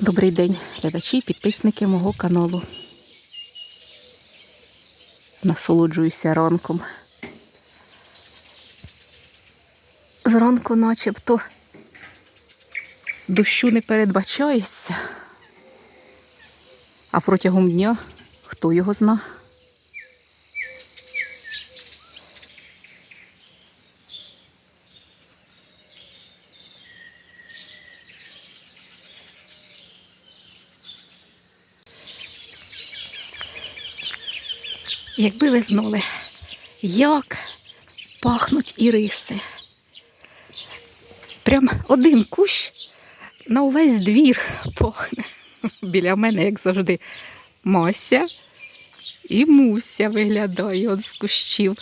Добрий день, глядачі і підписники мого каналу. Насолоджуюся ранком. Зранку начебто дощу не передбачається, а протягом дня хто його зна. Якби ви знали, як пахнуть іриси. Прям один кущ на увесь двір пахне. Біля мене, як завжди, Мася і Муся виглядає з кущів.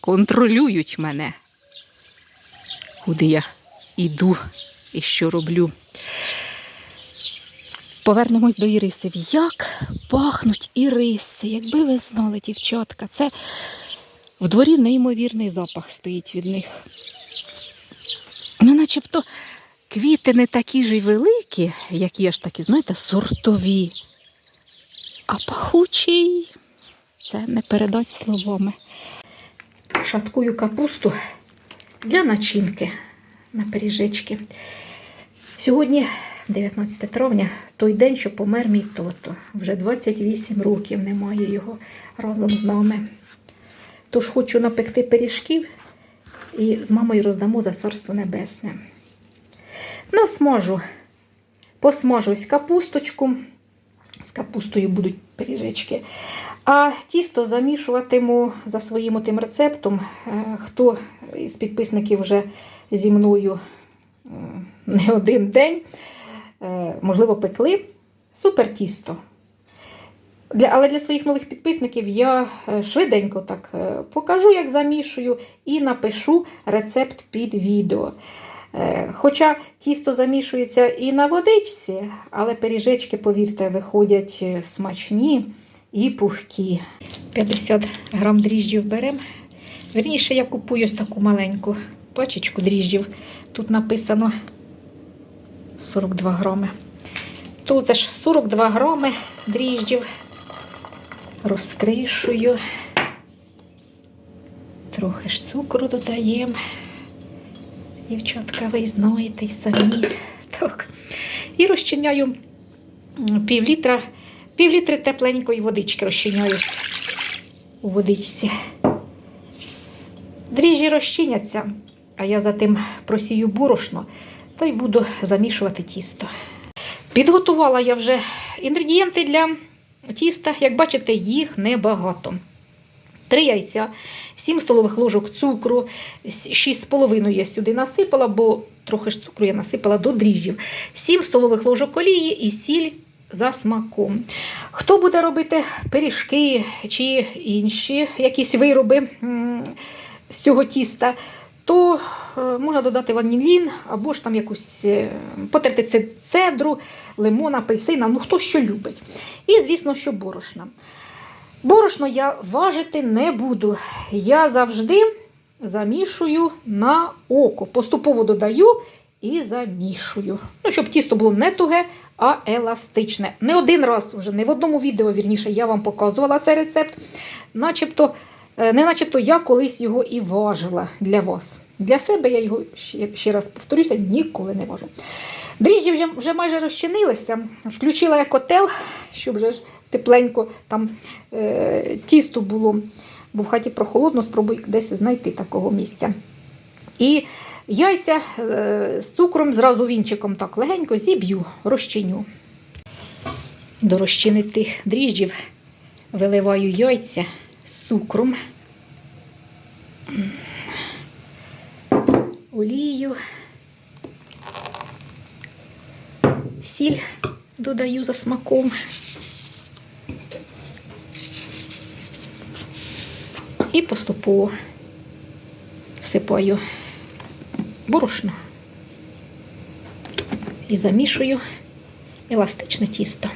Контролюють мене, куди я йду і що роблю. Повернемось до ірисів. Як пахнуть іриси, якби ви знали, дівчатка, це в дворі неймовірний запах стоїть від них. Ну, начебто квіти не такі ж і великі, як є ж такі, знаєте, сортові. А пахучий це не передать словами. Шаткую капусту для начинки на пиріжечки. Сьогодні 19 травня, той день, що помер мій тато. Вже 28 років немає його разом з нами. Тож хочу напекти пиріжків і з мамою роздамо за царство небесне. Насмажу, посмажу ось капусточку. З капустою будуть пиріжечки. А тісто замішуватиму за своїм тим рецептом. Е, Хто із підписників вже зі мною не один день, можливо, пекли. Супер тісто. Для, але для своїх нових підписників я е, швиденько так е, покажу, як замішую, і напишу рецепт під відео. Е, Хоча тісто замішується і на водичці, але пиріжечки, повірте, виходять е, смачні і пухкі. 50 грам дріжджів беремо. Верніше, я купую ось таку маленьку пачечку дріжджів. Тут написано 42 грами. То це ж 42 грами дріжджів. Розкришую. Трохи ж цукру додаємо. Дівчатка, ви знаєте й самі. Так. І розчиняю пів літра, пів літри тепленької водички розчиняю у водичці. Дріжджі розчиняться, а я затим просію борошно та й буду замішувати тісто. Підготувала я вже інгредієнти для тіста. Як бачите, їх небагато. Три яйця, 7 столових ложок цукру, 6,5 я сюди насипала, бо трохи ж цукру я насипала до дріжджів, 7 столових ложок олії і сіль за смаком. Хто буде робити пиріжки чи інші якісь вироби з цього тіста, то е, можна додати ванілін або ж там якусь е, потерти цедру, лимон, апельсина, ну хто що любить. І, звісно, що борошна. Борошно я важити не буду. Я завжди замішую на око. Поступово додаю і замішую. Ну, щоб тісто було не туге, а еластичне. Не один раз вже, не в одному відео, вірніше, я вам показувала цей рецепт. Начебто, не начебто я колись його і важила для вас. Для себе я його, ще- раз повторюся, ніколи не важу. Дріжджі вже, вже майже розчинилися. Включила я котел, щоб вже тепленько там е, тісто було, бо в хаті прохолодно, спробую десь знайти такого місця. І яйця е, з цукром зразу вінчиком так легенько зіб'ю, розчиню. До розчини тих дріжджів виливаю яйця з цукром, олію, сіль додаю за смаком. І поступово всипаю борошно і замішую еластичне тісто.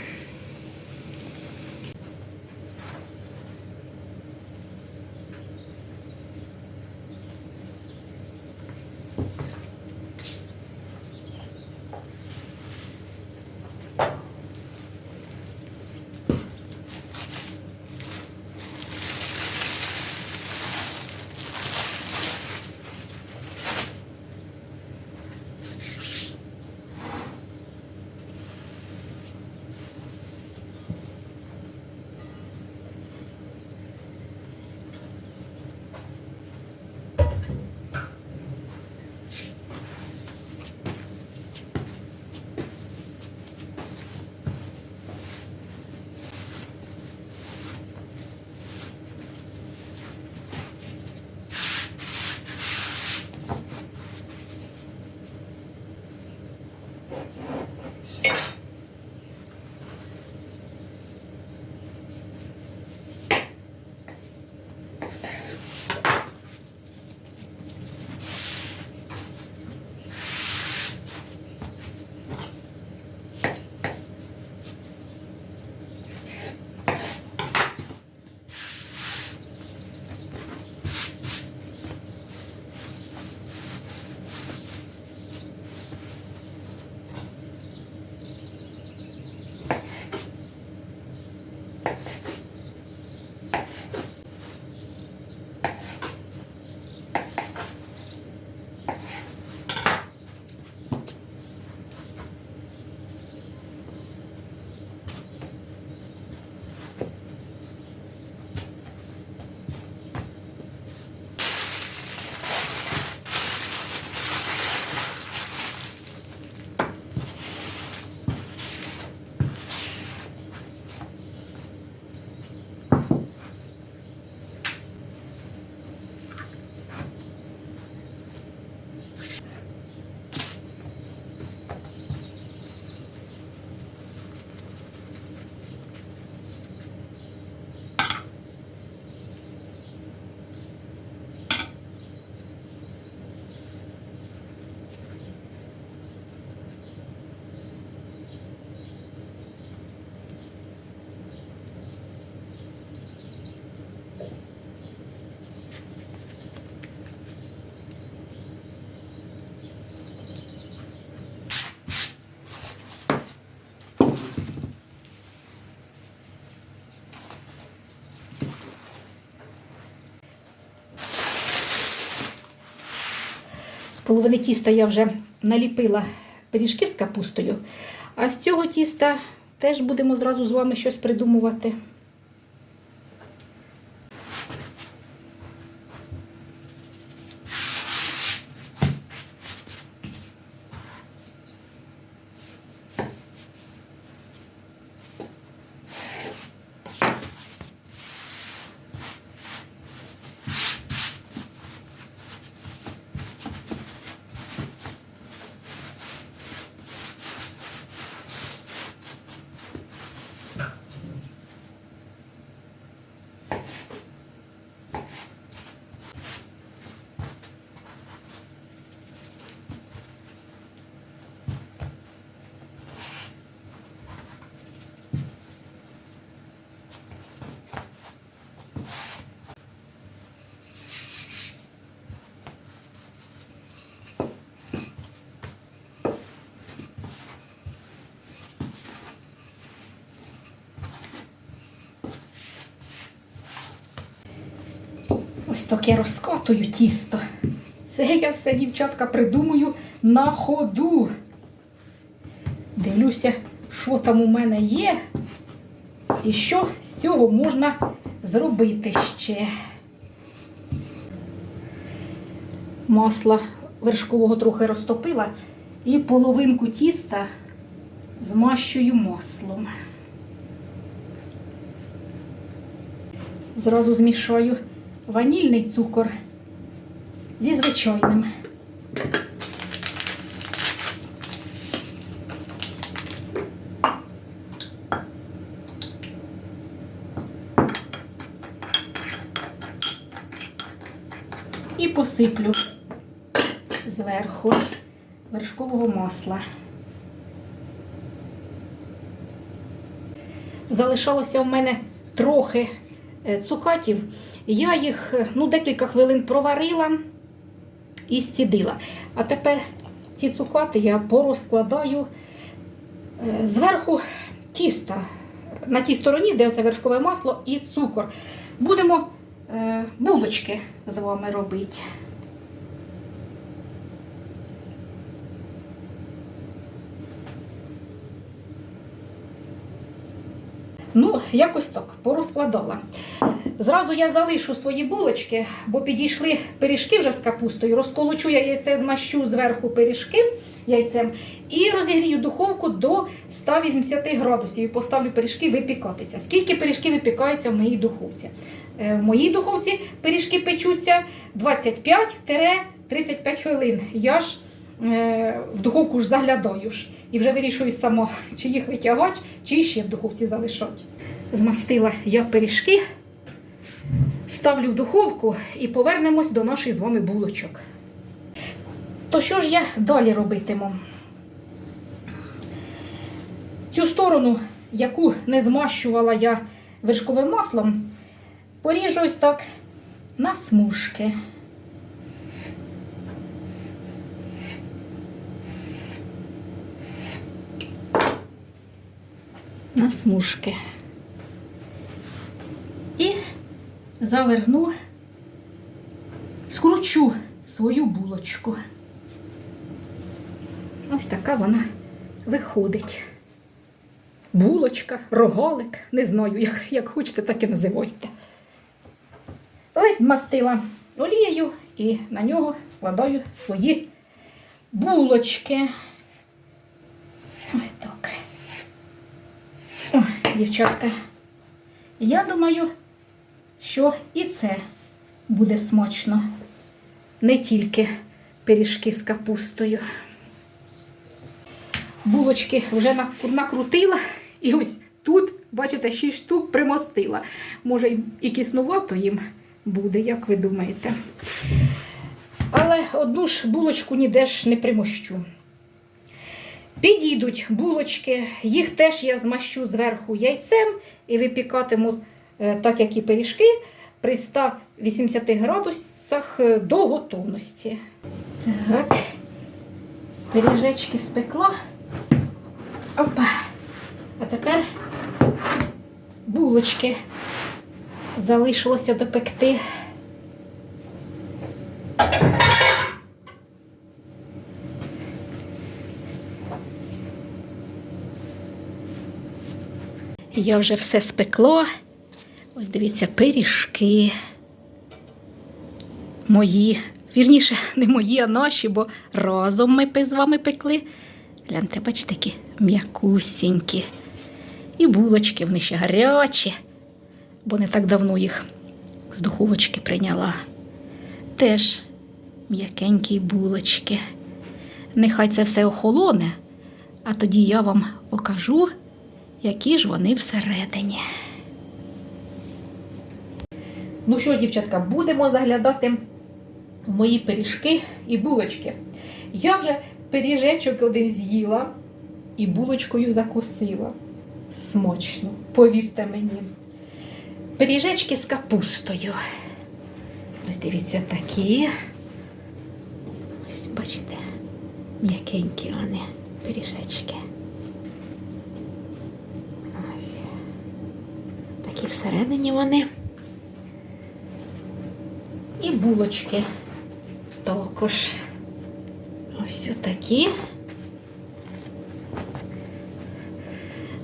Половини тіста я вже наліпила пиріжків з капустою, а з цього тіста теж будемо зразу з вами щось придумувати. Ось таке розкатую тісто. Це я все, дівчатка, придумую на ходу. Дивлюся, що там у мене є, і що з цього можна зробити ще. Масла вершкового трохи розтопила і половинку тіста змащую маслом. Зразу змішаю ванільний цукор зі звичайним. І посиплю зверху вершкового масла. Залишалося в мене трохи е, цукатів. Я їх е, ну, декілька хвилин проварила і зцідила. А тепер ці цукати я порозкладаю е, зверху тіста. На тій стороні, де оце вершкове масло і цукор. Будемо е, булочки з вами робити. Ну, якось так, порозкладала. Зразу я залишу свої булочки, бо підійшли пиріжки вже з капустою. Розколочу я яйце, змащу зверху пиріжки яйцем і розігрію духовку до 180 градусів і поставлю пиріжки випікатися. Скільки пиріжки випікаються в моїй духовці? Е, В моїй духовці пиріжки печуться 25-35 хвилин. Я ж е, в духовку ж заглядаю ж. І вже вирішую сама, чи їх витягати, чи ще в духовці залишати. Змастила я пиріжки, ставлю в духовку і повернемось до наших з вами булочок. То що ж я далі робитиму? Цю сторону, яку не змащувала я вершковим маслом, поріжу ось так на смужки. На смужки. І заверну, скручу свою булочку. Ось така вона виходить. Булочка, рогалик, не знаю, як, як хочете, так і називайте. Ось змастила олією і на нього складаю свої булочки. Ось так. Ой, дівчатка, я думаю, що і це буде смачно. Не тільки пиріжки з капустою. Булочки вже накрутила і ось тут, бачите, 6 штук примостила. Може, і- киснувато їм буде, як ви думаєте. Але одну ж булочку ніде ж не примощу. Підійдуть булочки, їх теж я змащу зверху яйцем і випікатиму, так як і пиріжки, при 180 градусах е, до готовності. Так, пиріжечки спекла. Опа. А тепер булочки залишилося допекти. Я вже все спекла. Ось дивіться, пиріжки. Мої. Вірніше, не мої, а наші, бо разом ми з вами пекли. Гляньте, бачите, такі м'якусінькі. І булочки, вони ще гарячі, бо не так давно їх з духовочки прийняла. Теж м'якенькі булочки. Нехай це все охолоне, а тоді я вам покажу, які ж вони всередині. Ну що ж, дівчатка, будемо заглядати в мої пиріжки і булочки. Я вже пиріжечок один з'їла і булочкою закусила. Смачно, повірте мені. Пиріжечки з капустою. Ось дивіться такі. Ось, бачите, м'якенькі вони пиріжечки. Ось. Такі всередині вони. І булочки також. Ось отакі.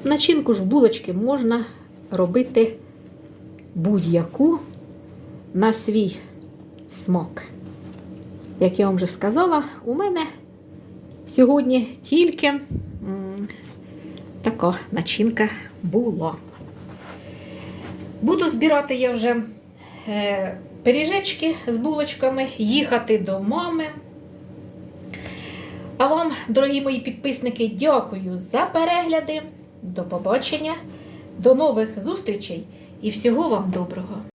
Начинку ж булочки можна робити будь-яку на свій смак. Як я вам вже сказала, у мене сьогодні тільки м, така начинка була. Буду збирати я вже е, пиріжечки з булочками, їхати до мами. А вам, дорогі мої підписники, дякую за перегляди. До побачення, до нових зустрічей і всього вам доброго!